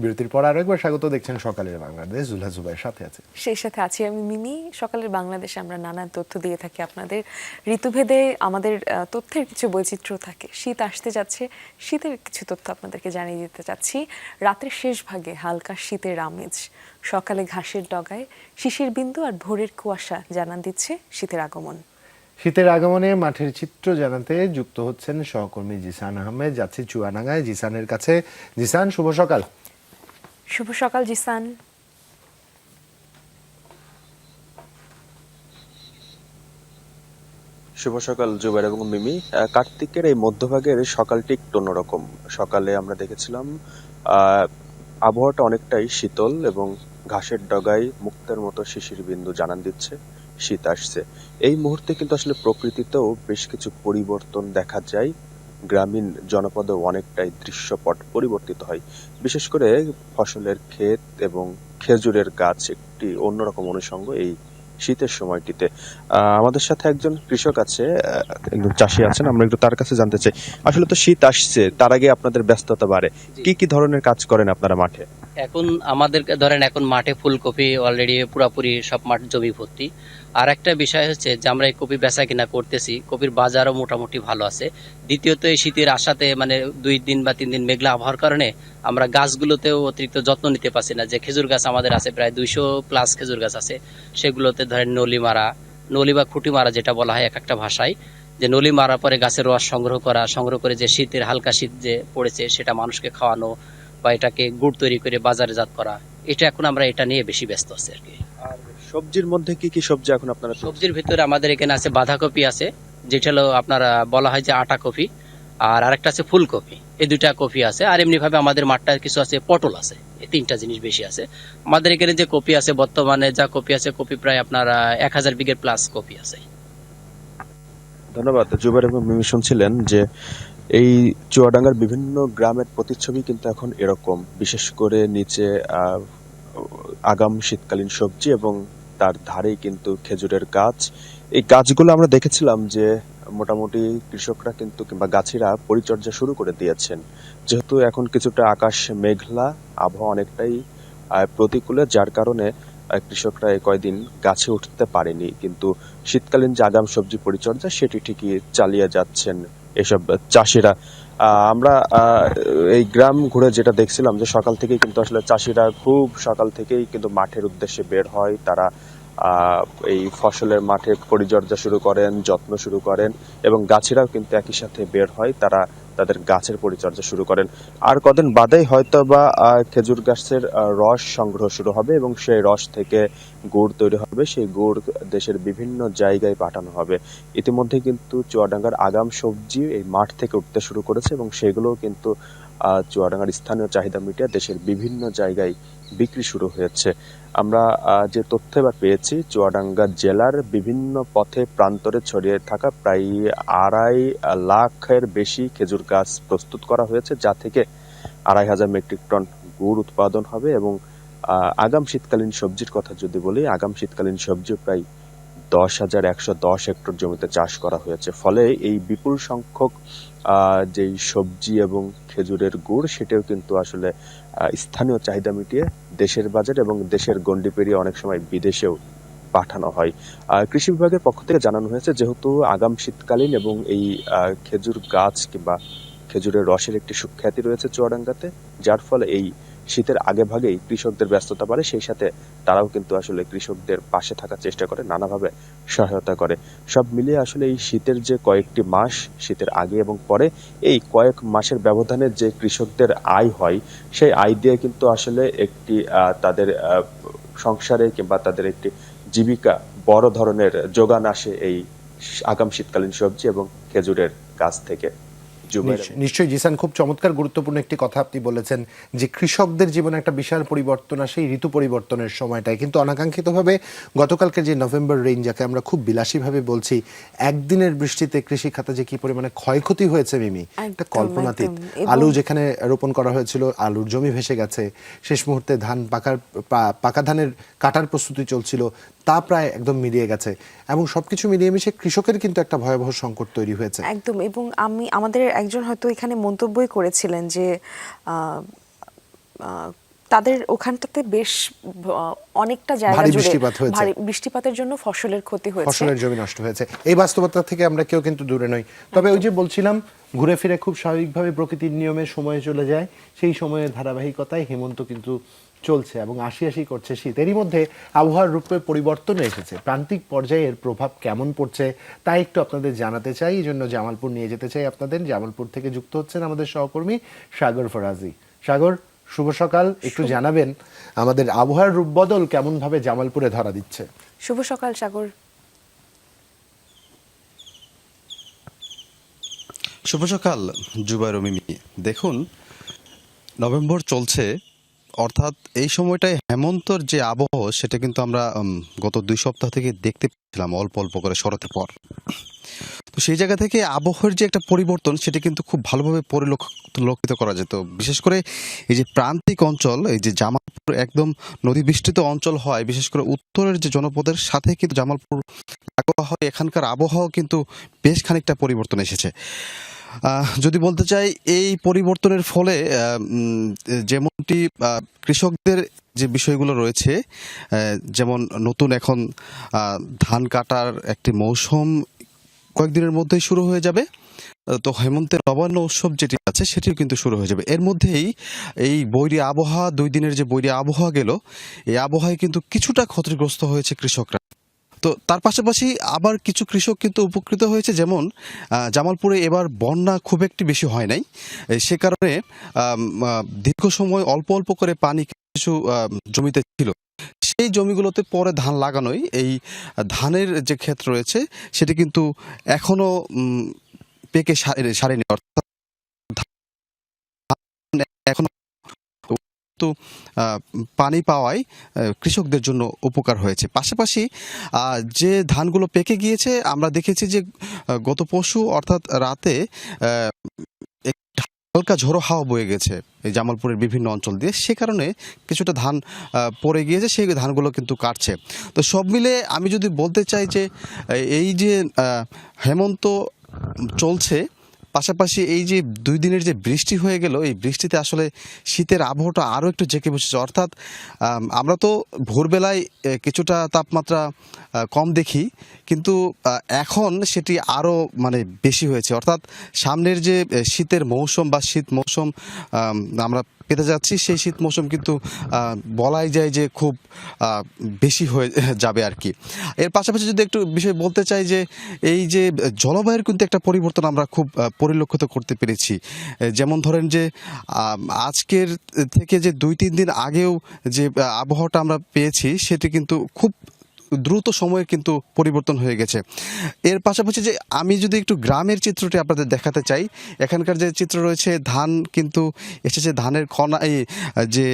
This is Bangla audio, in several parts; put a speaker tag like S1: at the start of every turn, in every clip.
S1: বিরতির পর আরও একবার স্বাগত দেখছেন সকালের বাংলাদেশ। জুলহা জুবাইয়ের সাথে আছে।
S2: সেই সাথে আছি আমি মিমি। সকালের বাংলাদেশে আমরা নানান তথ্য দিয়ে থাকি আপনাদের ঋতুভেদে। আমাদের তথ্যের কিছু বৈচিত্র্য থাকে। শীত আসতে যাচ্ছে। শীতের কিছু তথ্য আপনাদেরকে জানিয়ে দিতে চাচ্ছি। রাতের শেষ ভাগে হালকা শীতের আমেজ। সকালে ঘাসের ডগায় শিশির বিন্দু আর ভোরের কুয়াশা জানান দিচ্ছে শীতের আগমন।
S1: শীতের আগমনে মাঠের চিত্র জানাতে যুক্ত হচ্ছেন সহকর্মী জিসান আহমেদ। যাচ্ছি চুয়াডাঙ্গায়। জিসানের কাছে। জিসান শুভ সকাল।
S2: শুভ সকাল, জিসান।
S3: শুভ সকাল, জুবাইর এবং মিমি। কার্তিকের এই মধ্যভাগের সকালটি একটু অন্যরকম। সকালে আমরা দেখেছিলাম আবহাওয়াটা অনেকটাই শীতল এবং ঘাসের ডগায় মুক্তের মতো শিশির বিন্দু জানান দিচ্ছে, শীত আসছে। এই মুহূর্তে কিন্তু আসলে প্রকৃতিতেও বেশ কিছু পরিবর্তন দেখা যায়। গ্রামীণ জনপদে অনেকটাই দৃশ্যপট পরিবর্তিত হয়। বিশেষ করে ফসলের ক্ষেত এবং খেজুরের গাছ একটি অন্যরকম অনুষঙ্গ এই শীতের সময়টিতে। আহ, আমাদের সাথে একজন কৃষক আছে একজন চাষি আছেন আমরা একটু তার কাছে জানতে চাই। আসলে তো শীত আসছে তার আগে আপনাদের ব্যস্ততা বাড়ে। কি কি ধরনের কাজ করেন আপনারা মাঠে?
S4: এখন আমাদের ধরেন এখন মাঠে ফুলকপি অলরেডি পুরাপুরি সব মাঠ জমি ভর্তি। আর একটা বিষয় হচ্ছে যে আমরা এই কপি বেচা কিনা করতেছি, কপির বাজারও মোটামুটি ভালো আছে। দ্বিতীয়ত এই শীতের আশাতে মানে দুই দিন বা তিন দিন মেঘলা আবহাওয়ার কারণে আমরা গাছগুলোতেও অতিরিক্ত যত্ন নিতে পারছি না। যে খেজুর গাছ আমাদের আছে প্রায় দুইশো প্লাস খেজুর গাছ আছে, সেগুলোতে ধরেন নলি মারা, নলি বা খুঁটি মারা যেটা বলা হয় এক একটা ভাষায়, যে নলি মারার পরে গাছের রস সংগ্রহ করা, সংগ্রহ করে যে শীতের হালকা শীত যে পড়েছে সেটা মানুষকে খাওয়ানো বা এটাকে গুড় তৈরি করে বাজারে জাত করা এটা এখন আমরা এটা নিয়ে বেশি ব্যস্ত আছি আর কি।
S3: সবজির মধ্যে কি কি সবজি এখন আপনারা
S4: সবজির ভিতরে আমাদের এখানে আছে বাঁধাকপি আছে যেটা হলো আপনার বলা হয় যে আটা কপি আর আরেকটা আছে ফুলকপি এই দুইটা কপি আছে আর এমনি ভাবে আমাদের মাঠটা কিছু আছে পটল আছে এই তিনটা জিনিস বেশি আছে। আমাদের এখানে যে কপি আছে বর্তমানে যা কপি আছে কপি প্রায় আপনার এক হাজার বিঘের প্লাস কপি আছে।
S3: ধন্যবাদ। জুবাইর এবং মিমি শুনছিলেন যে এই চুয়াডাঙ্গার বিভিন্ন গ্রামের প্রতিচ্ছবি কিন্তু এখন এরকম। বিশেষ করে নিচে আগাম শীতকালীন সবজি এবং তার ধারেই কিন্তু খেজুরের গাছ। এই গাছগুলো আমরা দেখেছিলাম যে মোটামুটি কৃষকরা কিন্তু কিংবা গাছিরা পরিচর্যা শুরু করে দিয়েছেন। যেহেতু এখন কিছুটা আকাশ মেঘলা, আবহাওয়া অনেকটাই প্রতিকূলে, যার কারণে কৃষকরা এই কয়দিন গাছে উঠতে পারেনি। কিন্তু শীতকালীন যে আগাম সবজি পরিচর্যা, সেটি ঠিকই চালিয়ে যাচ্ছেন। এসব চাষিরা। আমরা এই গ্রাম ঘুরে যেটা দেখছিলাম যে সকাল থেকেই কিন্তু আসলে চাষিরা খুব সকাল থেকেই কিন্তু মাঠের উদ্দেশ্যে বের হয়। তারা এই ফসলের মাঠে পরিচর্যা শুরু করেন, যত্ন শুরু করেন এবং গাছিরাও কিন্তু একই সাথে বের হয়। তারা তাদের গাছের পরিচর্যা শুরু করেন। আর কদিন বাদেই হয়তো বা খেজুর গাছের রস সংগ্রহ শুরু হবে এবং সেই রস থেকে গুড় তৈরি হবে। সেই গুড় দেশের বিভিন্ন জায়গায় পাঠানো হবে। ইতিমধ্যে কিন্তু চুয়াডাঙ্গার আগাম সবজি এই মাঠ থেকে উঠতে শুরু করেছে এবং সেগুলোও কিন্তু আহ, চুয়াডাঙ্গার স্থানীয় চাহিদা মিটিয়ে দেশের বিভিন্ন জায়গায় বিক্রি শুরু হয়েছে। আমরা যে তথ্য এবার পেয়েছি চুয়াডাঙ্গা জেলার বিভিন্ন পথে প্রান্তরে ছড়িয়ে থাকা প্রায় আড়াই লাখের বেশি খেজুর গাছ প্রস্তুত করা হয়েছে যা থেকে আড়াই হাজার মেট্রিক টন গুড় উৎপাদন হবে এবং আগাম শীতকালীন সবজির কথা যদি বলি আগাম শীতকালীন সবজি প্রায় দশ হাজার একশো দশ হেক্টর জমিতে চাষ করা হয়েছে। ফলে এই বিপুল সংখ্যক যেই সবজি এবং খেজুরের গুড়, সেটাও কিন্তু আসলে স্থানীয় চাহিদা মিটিয়ে দেশের বাজার এবং দেশের গণ্ডি পেরিয়ে অনেক সময় বিদেশেও পাঠানো হয়। কৃষি বিভাগের পক্ষ থেকে জানানো হয়েছে, যেহেতু আগাম শীতকালীন এবং এই খেজুর গাছ কিংবা খেজুরের রসের একটি সুখ্যাতি রয়েছে চুয়াডাঙ্গাতে, যার ফলে এই শীতের আগে ভাগেই কৃষকদের ব্যস্ততা বাড়ে, সেই সাথে তারাও কিন্তু আসলে কৃষকদের পাশে থাকার চেষ্টা করে, নানাভাবে সহায়তা করে। সব মিলিয়ে আসলে এই শীতের যে কয়েকটি মাস, শীতের আগে এবং পরে, এই কয়েক মাসের ব্যবধানে যে কৃষকদের আয় হয়, সেই আয় দিয়ে কিন্তু আসলে একটি তাদের সংসারে কিংবা তাদের একটি জীবিকা বড় ধরনের যোগান আসে এই আগাম শীতকালীন সবজি এবং খেজুরের গাছ থেকে।
S1: নিশ্চয়ই। জিসান খুব চমৎকার গুরুত্বপূর্ণ একটি কথা আপনি বলেছেন যে কৃষকদের জীবনে একটা বিশাল পরিবর্তন আসে এই ঋতু পরিবর্তনের সময়টায়। কিন্তু অনাকাঙ্ক্ষিতভাবে গতকালকে যে নভেম্বর রেইন যাকে আমরা খুব বিলাসীভাবে বলছি একদিনের বৃষ্টিতে কৃষি খাতে যে কি পরিমাণে ক্ষয়ক্ষতি হয়েছে মিমি
S2: একদম,
S1: কল্পনাতীত। আলু যেখানে রোপণ করা হয়েছিল আলুর জমি ভেসে গেছে শেষ মুহূর্তে ধান পাকার পাকা ধানের কাটার প্রস্তুতি চলছিল তা প্রায় একদম মিলিয়ে গেছে। এবং সবকিছু মিলিয়ে মিশে কৃষকের কিন্তু একটা ভয়াবহ সংকট তৈরি হয়েছে।
S2: একদম এবং আমি আমাদের একজন হয়তো এখানে মন্তব্যই করেছিলেন যে তাদের ওখানটাতে বেশ অনেকটা জায়গা জুড়ে
S1: বৃষ্টিপাত হয়েছে।
S2: বৃষ্টিপাতের জন্য ফসলের ক্ষতি হয়েছে।
S1: ফসলের জমি নষ্ট হয়েছে। এই বাস্তবতা থেকে আমরা কেউ কিন্তু দূরে নই। তবে ওই যে বলছিলাম ঘুরে ফিরে খুব স্বাভাবিকভাবে প্রকৃতির নিয়মে সময় চলে যায় সেই সময়ের ধারাবাহিকতায় হেমন্ত কিন্তু চলছে এবং আশি আশি করছে শীত। এরই মধ্যে আবহাওয়ার রূপে পরিবর্তন এসেছে। প্রান্তিক পর্যায়ে এর প্রভাব কেমন পড়ছে তা একটু আপনাদের জানাতে চাই। এই জন্য জামালপুর নিয়ে যেতে চাই আপনাদের। জামালপুর থেকে যুক্ত হচ্ছেন আমাদের সহকর্মী সাগর ফরাজি। সাগর শুভ সকাল একটু জানাবেন আমাদের আবহাওয়ার রূপ বদল কেমন ভাবে জামালপুরে ধরা দিচ্ছে?
S2: শুভ সকাল সাগর।
S5: শুভ সকাল জুবাইর ও মিমি দেখুন নভেম্বর চলছে অর্থাৎ এই সময়টায় হেমন্তর যে আবহাওয়া সেটা কিন্তু আমরা গত দুই সপ্তাহ থেকে দেখতে পেয়েছিলাম অল্প অল্প করে সরাতে পর। তো সেই জায়গা থেকে আবহাওয়ার যে একটা পরিবর্তন, সেটা কিন্তু খুব ভালোভাবে পরিলক্ষিত করা যেত। বিশেষ করে এই যে প্রান্তিক অঞ্চল, এই যে জামালপুর একদম নদী বিস্তৃত অঞ্চল হয়, বিশেষ করে উত্তরের যে জনপদের সাথে কিন্তু জামালপুর হয়, এখানকার আবহাওয়া কিন্তু বেশ খানিকটা পরিবর্তন এসেছে। যদি বলতে চাই, এই পরিবর্তনের ফলে যেমনটি কৃষকদের যে বিষয়গুলো রয়েছে যেমন নতুন এখন ধান কাটার একটি মৌসুম কয়েকদিনের মধ্যেই শুরু হয়ে যাবে। তো হেমন্তের নবান্ন উৎসব যেটি আছে, সেটিও কিন্তু শুরু হয়ে যাবে। এর মধ্যেই এই বৈরী আবহাওয়া, দুই দিনের যে বৈরী আবহাওয়া গেল, এই আবহাওয়ায় কিন্তু কিছুটা ক্ষতিগ্রস্ত হয়েছে কৃষকরা। তো তার পাশাপাশি আবার কিছু কৃষক কিন্তু উপকৃত হয়েছে, যেমন জামালপুরে এবার বন্যা খুব একটি বেশি হয় নাই। সে কারণে দীর্ঘ সময় অল্প অল্প করে পানি কিছু জমিতে ছিল। সেই জমিগুলোতে পরে ধান লাগানোই এই ধানের যে ক্ষেত্র রয়েছে, সেটি কিন্তু এখনও পেকে সারে- সারেনি। অর্থাৎ ধান এখনও পানি পাওয়ায় কৃষকদের জন্য উপকার হয়েছে। পাশাপাশি যে ধানগুলো পেকে গিয়েছে, আমরা দেখেছি যে গত পশু অর্থাৎ রাতে হালকা ঝোড়ো হাওয়া বয়ে গেছে এই জামালপুরের বিভিন্ন অঞ্চল দিয়ে। সে কারণে কিছুটা ধান পড়ে গিয়েছে, সেই ধানগুলো কিন্তু কাটছে। তো সব মিলে আমি যদি বলতে চাই যে, এই যে হেমন্ত চলছে পাশাপাশি এই যে দুই দিনের যে বৃষ্টি হয়ে গেল, এই বৃষ্টিতে আসলে শীতের আবহাওয়াটা আরও একটু জেঁকে বসেছে। অর্থাৎ আমরা তো ভোরবেলায় কিছুটা তাপমাত্রা কম দেখি, কিন্তু এখন সেটি আরও মানে বেশি হয়েছে। অর্থাৎ, সামনের যে শীতের মৌসুম বা শীত মৌসুম আমরা পেতে যাচ্ছি। সেই শীত মৌসুম কিন্তু বলাই যায় যে খুব বেশি হয়ে যাবে আর কি। এর পাশাপাশি যদি একটু বিষয় বলতে চাই যে, এই যে জলবায়ুর কিন্তু একটা পরিবর্তন আমরা খুব পরিলক্ষিত করতে পেরেছি। যেমন ধরেন যে আজকের থেকে যে দুই তিন দিন আগেও যে আবহাওয়াটা আমরা পেয়েছি, সেটি কিন্তু খুব দ্রুত সময়ে কিন্তু পরিবর্তন হয়ে গেছে। এর পাশাপাশি যে আমি যদি একটু গ্রামের চিত্রটি আপনাদের দেখাতে চাই, এখানকার যে চিত্র রয়েছে, ধান কিন্তু এসেছে, ধানের কণা, এই, যে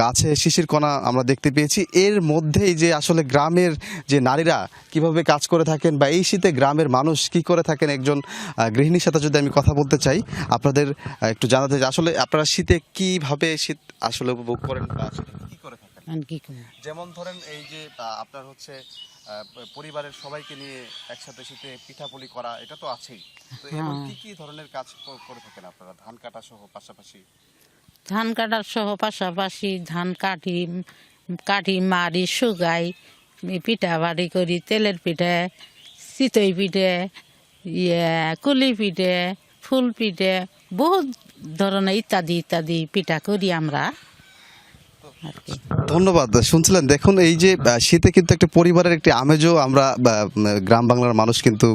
S5: গাছে শিশির কণা আমরা দেখতে পেয়েছি। এর মধ্যেই যে আসলে গ্রামের যে নারীরা কীভাবে কাজ করে থাকেন বা এই শীতে গ্রামের মানুষ কি করে থাকেন, একজন গৃহিণীর সাথে যদি আমি কথা বলতে চাই, আপনাদের একটু জানাতে চাই। আসলে আপনারা শীতে কীভাবে শীত আসলে উপভোগ করেন বা যেমন ধরেন এই যে আপনার হচ্ছে পরিবারের সবাইকে নিয়ে একসাথে শীতে পিঠাপুলি করা এটা তো আছেই। তো
S6: হ্যাঁ।
S5: কি কি ধরনের কাজ করে থাকেন আপনারা? ধান কাটা সহ পাশাপাশি?
S6: ধান কাটার সহ পাশাপাশি ধান কাটি কাটি মারি শুকাই পিঠা বাড়ি করি তেলের পিঠে চিতই পিঠে ইয়ে কুলি পিঠে ফুল পিঠে বহুত ধরনের ইত্যাদি ইত্যাদি পিঠা করি আমরা।
S5: ধন্যবাদ, শুনছিলেন। দেখুন, এই যে শীতে কিন্তু একটা পরিবারের একটি আমেজও আমরা গ্রাম বাংলার মানুষ কিন্তু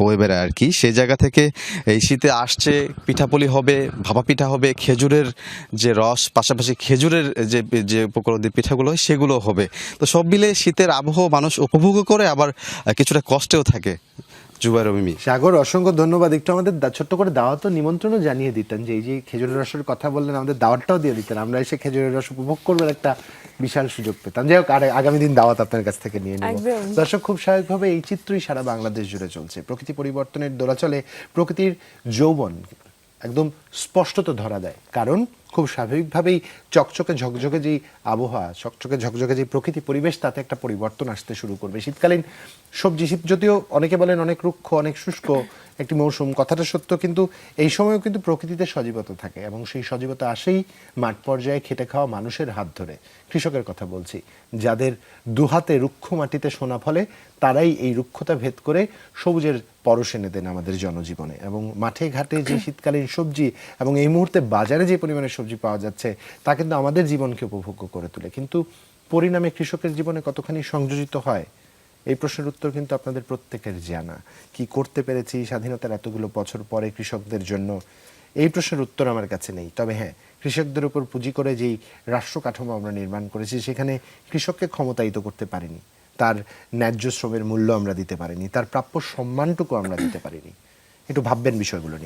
S5: বয়ে বেড়ায় আর কি। সেই জায়গা থেকে এই শীতে আসছে, পিঠাপুলি হবে, ভাপা পিঠা হবে, খেজুরের যে রস, পাশাপাশি খেজুরের যে যে উপকরণ দিয়ে পিঠাগুলো হয়, সেগুলো হবে। তো সব মিলে শীতের আবহাওয়া মানুষ উপভোগও করে, আবার কিছুটা কষ্টেও থাকে।
S1: সাগর অসংখ্য ধন্যবাদ। একটু আমাদের ছোট্ট করে নিমন্ত্রণও জানিয়ে দিতেন যে এই যে খেজুরের রসের কথা বললেন আমাদের দাওয়াতটাও দিয়ে দিতেন। আমরা এসে খেজুরের রস উপভোগ করবার একটা বিশাল সুযোগ পেতাম। যাই হোক আর আগামী দিন দাওয়াত আপনার কাছ থেকে নিয়ে নেব। দর্শক খুব স্বাভাবিকভাবে এই চিত্রই সারা বাংলাদেশ জুড়ে চলছে। প্রকৃতি পরিবর্তনের দোলাচলে প্রকৃতির যৌবন একদম স্পষ্টত ধরা দেয়। কারণ খুব স্বাভাবিকভাবেই চকচকে ঝকঝকে যেই আবহাওয়া, চকচকে ঝকঝকে যে প্রকৃতি পরিবেশ, তাতে একটা পরিবর্তন আসতে শুরু করবে। শীতকালীন সবজি, শীত যদিও অনেকে বলেন অনেক রুক্ষ, অনেক শুষ্ক একটি মৌসুম, কথাটা সত্য, কিন্তু এই সময়ও কিন্তু প্রকৃতিতে সজীবতা থাকে এবং সেই সজীবতা আসেই মাঠ পর্যায়ে খেটে খাওয়া মানুষের হাত ধরে। কৃষকের কথা বলছি। যাদের দুহাতে রুক্ষ মাটিতে সোনা ফলে, তারাই এই রুক্ষতা ভেদ করে সবুজের পরশ এনে দেন আমাদের জনজীবনে। এবং মাঠে ঘাটে যে শীতকালীন সবজি এবং এই মুহূর্তে বাজারে যে পরিমাণে সবজি পাওয়া যাচ্ছে, তা কিন্তু আমাদের জীবনকে উপভোগ্য করে তোলে। কিন্তু পরিণামে কৃষকের জীবনে কতখানি সংযোজিত হয়? এই প্রশ্নের উত্তর কিন্তু আপনাদের প্রত্যেকের জানা। কি করতে পেরেছি, স্বাধীনতার এতগুলো বছর পরে কৃষকদের জন্য? এই প্রশ্নের উত্তর আমার কাছে নেই। তবে হ্যাঁ কৃষকদের উপর পুঁজি করে যেই রাষ্ট্র কাঠামো আমরা নির্মাণ করেছি, সেখানে কৃষককে ক্ষমতায়িত করতে পারিনি। তার ন্যায্য শ্রমের মূল্য আমরা দিতে পারিনি, তার প্রাপ্য সম্মানটুকু আমরা দিতে পারিনি। একটু ভাববেন বিষয়গুলো নিয়ে।